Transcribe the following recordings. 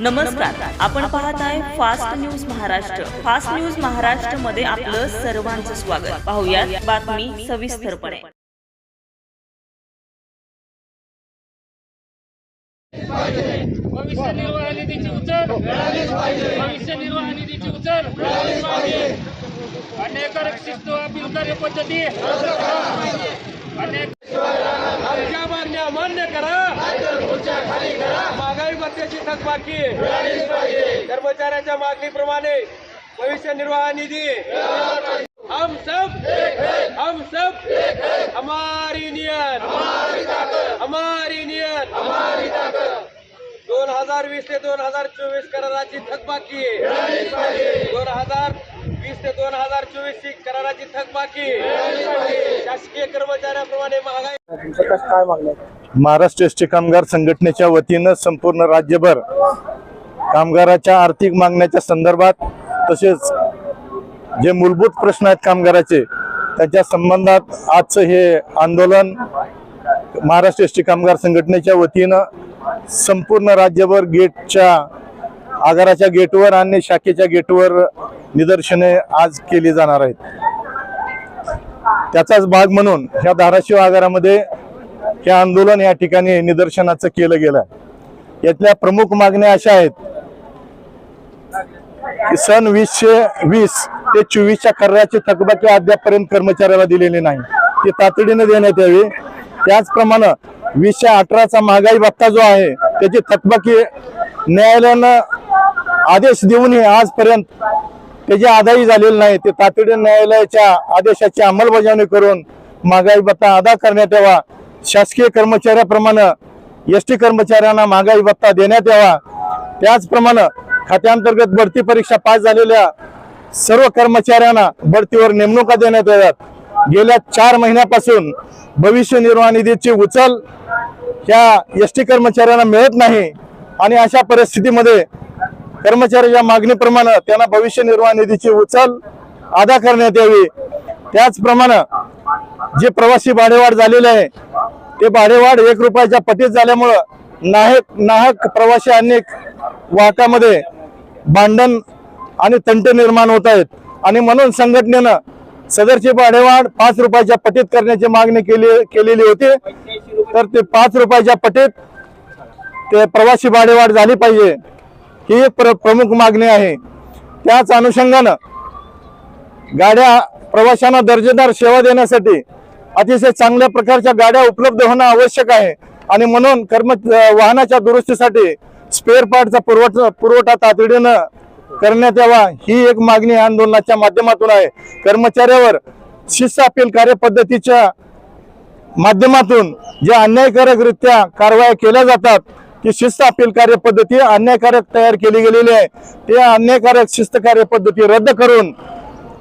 नमस्कार. आपण पाहत आहे fast news Maharashtra. Fast news महाराष्ट्रमध्ये आपलं सर्वांचं स्वागत. पाहुयात बातमी सविस्तरपणे. भविष्य निर्वाह निधीची उचल. भविष्य निर्वाह निधीची उचल. अन्यायकारक शिस्त अपील कार्यपद्धती अनेक मान्य करा. महागाई थकबाकी कर्मचाऱ्यांच्या मागणीप्रमाणे भविष्य निर्वाह निधी. हम सब हम सब हमारी नियत हमारी नियत. दोन हजार वीस ते दोन हजार चोवीस कराराची थकबाकी दोन हजार वीस ते दोन हजार चोवीस ची कराराची थकबाकी शासकीय कर्मचाऱ्याप्रमाणे महागाई. महाराष्ट्र एसटी कामगार संघटनेच्या वतीनं संपूर्ण राज्यभर कामगाराच्या आर्थिक मागण्याच्या संदर्भात तसेच जे मूलभूत प्रश्न आहेत कामगाराचे त्याच्या संबंधात आजचं हे आंदोलन महाराष्ट्र एसटी कामगार संघटनेच्या वतीनं संपूर्ण राज्यभर गेटच्या आगाराच्या गेटवर आणि शाखेच्या गेटवर निदर्शने आज केली जाणार आहेत. त्याचाच भाग म्हणून ह्या धाराशिव आगारामध्ये हे आंदोलन या ठिकाणी निदर्शनाचं केलं गेलं यातल्या प्रमुख मागण्या अशा आहेत सन वीसशे वीस ते चोवीसच्या कराराची थकबाकी अद्यापपर्यंत कर्मचाऱ्याला दिलेली नाही. ती तातडीने देण्यात यावी. त्याचप्रमाणे वीसशे अठराचा महागाई भत्ता जो आहे त्याची थकबाकी न्यायालयानं आदेश देऊनही आजपर्यंत त्याची अदाई झालेली नाही. ते तातडीने न्यायालयाच्या आदेशाची अंमलबजावणी करून महागाई भत्ता अदा करण्यात यावा. शासकीय कर्मचाऱ्याप्रमाणे एस टी कर्मचाऱ्यांना महागाई भत्ता देण्यात यावा. त्याचप्रमाणे खात्यांतर्गत बढती परीक्षा पास झालेल्या सर्व कर्मचाऱ्यांना बढतीवर नेमणुका देण्यात याव्यात गेल्या चार महिन्यापासून भविष्य निर्वाह निधीची उचल ह्या एस टी कर्मचाऱ्यांना मिळत नाही आणि अशा परिस्थितीमध्ये कर्मचाऱ्याच्या मागणीप्रमाणे त्यांना भविष्य निर्वाह निधीची उचल अदा करण्यात यावी. त्याचप्रमाणे जे प्रवासी भाडेवाढ झालेले आहे ते भाडेवाढ एक रुपयाच्या पटीत झाल्यामुळं नाहक नाहक प्रवासी अनेक वाहकामध्ये भांडण आणि तंट निर्माण होत आहेत. आणि म्हणून संघटनेनं सदरची भाडेवाढ पाच रुपयाच्या पटीत करण्याची मागणी केली केलेली होती. तर ते पाच रुपयाच्या पटीत ते प्रवासी भाडेवाढ झाली पाहिजे ही प्र प्रमुख मागणी आहे. त्याच अनुषंगानं गाड्या प्रवाशांना दर्जेदार सेवा देण्यासाठी अतिशय चांगल्या प्रकारच्या गाड्या उपलब्ध होणं आवश्यक आहे. आणि म्हणून कर्म वाहनाच्या दुरुस्तीसाठी स्पेअर पार्टचा पुरवठा पुरवठा तातडीनं करण्यात यावा. ही एक मागणी आंदोलनाच्या माध्यमातून आहे. कर्मचाऱ्यावर शिस्त अपील कार्यपद्धतीच्या माध्यमातून जे अन्यायकारकरित्या कारवाया केल्या जातात ती शिस्त अपील कार्यपद्धती अन्यायकारक तयार केली गेलेली आहे. ते अन्यायकारक शिस्त कार्यपद्धती रद्द करून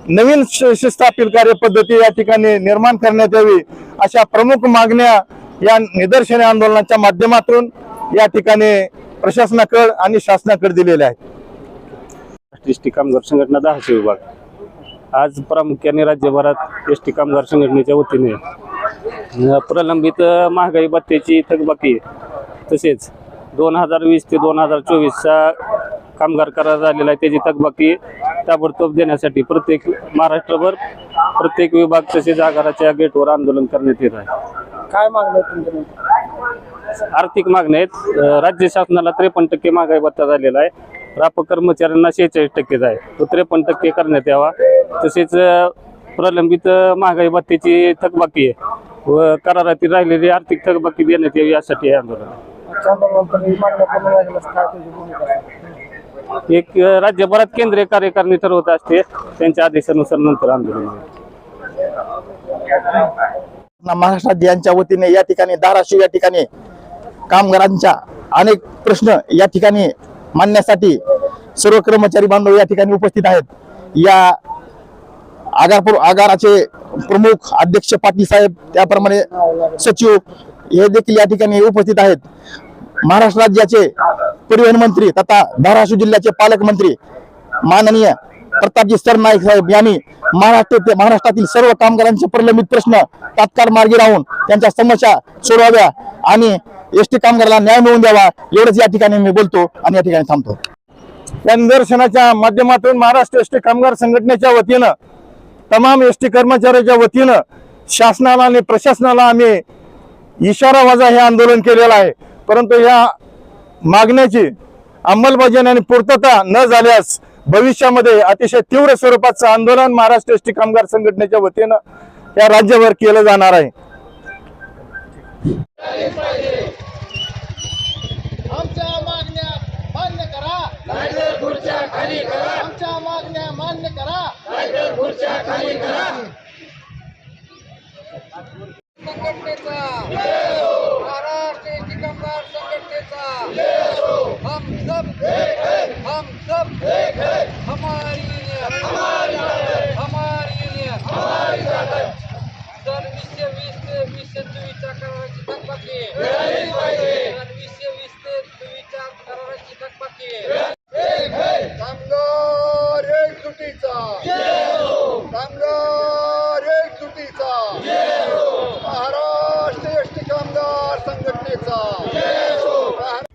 नवीन श- शिस्त अपील कार्यपद्धती या ठिकाणी निर्माण करण्यात यावी अशा प्रमुख मागण्या या निदर्शने आंदोलनाच्या माध्यमातून या ठिकाणी प्रशासनाकडे आणि शासनाकडे दिलेल्या आहेत. टी कामगार संघटना दहाशे विभाग. आज प्रामुख्याने राज्यभरात एस टी कामगार संघटनेच्या वतीने प्रलंबित महागाई भत्त्याची थकबाकी तसेच दोन हजार वीस ते दोन हजार चोवीसचा कामगार करार झालेला आहे. त्याची थकबाकी ताबडतोब देण्यासाठी प्रत्येक महाराष्ट्रभर प्रत्येक विभाग तसेच आगाराच्या गेटवर आंदोलन करण्यात येत आहे. काय मागण्या तुमच्या आर्थिक मागण्या आहेत. राज्य शासनाला त्रेपन्न टक्के महागाई भत्ता झालेला आहे. राप कर्मचाऱ्यांना शेहेचाळीस टक्केच आहे तो त्रेपन्न टक्के करण्यात यावा तसेच प्रलंबित महागाई भत्त्याची थकबाकी आहे व करारातील राहिलेली आर्थिक थकबाकी देण्यात यावी यासाठी हे आंदोलन आहे. एक अ, राज्यभरात केंद्रीय कार्यकारिणी ठरवत असते त्यांच्या आदेशानुसार नंतर आंदोलन होईल. महाराष्ट्र यांच्या वतीने या ठिकाणी धाराशिव या ठिकाणी कामगारांच्या अनेक प्रश्न या ठिकाणी मांडण्यासाठी सर्व कर्मचारी बांधव या ठिकाणी उपस्थित आहेत. या आगारपूर आगाराचे प्रमुख अध्यक्ष पाटील साहेब त्याप्रमाणे सचिव हे देखील या ठिकाणी उपस्थित आहेत. महाराष्ट्र राज्याचे परिवहन मंत्री तथा धाराशिव जिल्ह्याचे पालकमंत्री माननीय प्रतापजी सरनाईक साहेब यांनी महाराष्ट्र महाराष्ट्रातील सर्व कामगारांचे प्रलंबित प्रश्न तात्काळ मार्गी राहून त्यांच्या समस्या सोडवाव्या आणि एस टी कामगाराला न्याय मिळवून द्यावा. एवढंच या ठिकाणी मी बोलतो आणि या ठिकाणी थांबतो. या निदर्शनाच्या माध्यमातून महाराष्ट्र एस टी कामगार संघटनेच्या वतीनं तमाम एस टी कर्मचाऱ्याच्या वतीनं शासनाला आणि प्रशासनाला आम्ही इशारा वाजा हे आंदोलन केलेलं आहे. परंतु या मागण्याची अंमलबजावणी आणि पूर्तता न झाल्यास भविष्यामध्ये अतिशय तीव्र स्वरूपाचं आंदोलन महाराष्ट्र एस टी कामगार संघटनेच्या वतीनं या राज्यभर केलं जाणार आहे. आमच्या मागण्या मान्य करा. आमच्या मागण्या मान्य करा. संघटनेचा महाराष्ट्र एसटी संघटनेचा. हम सब हम सब.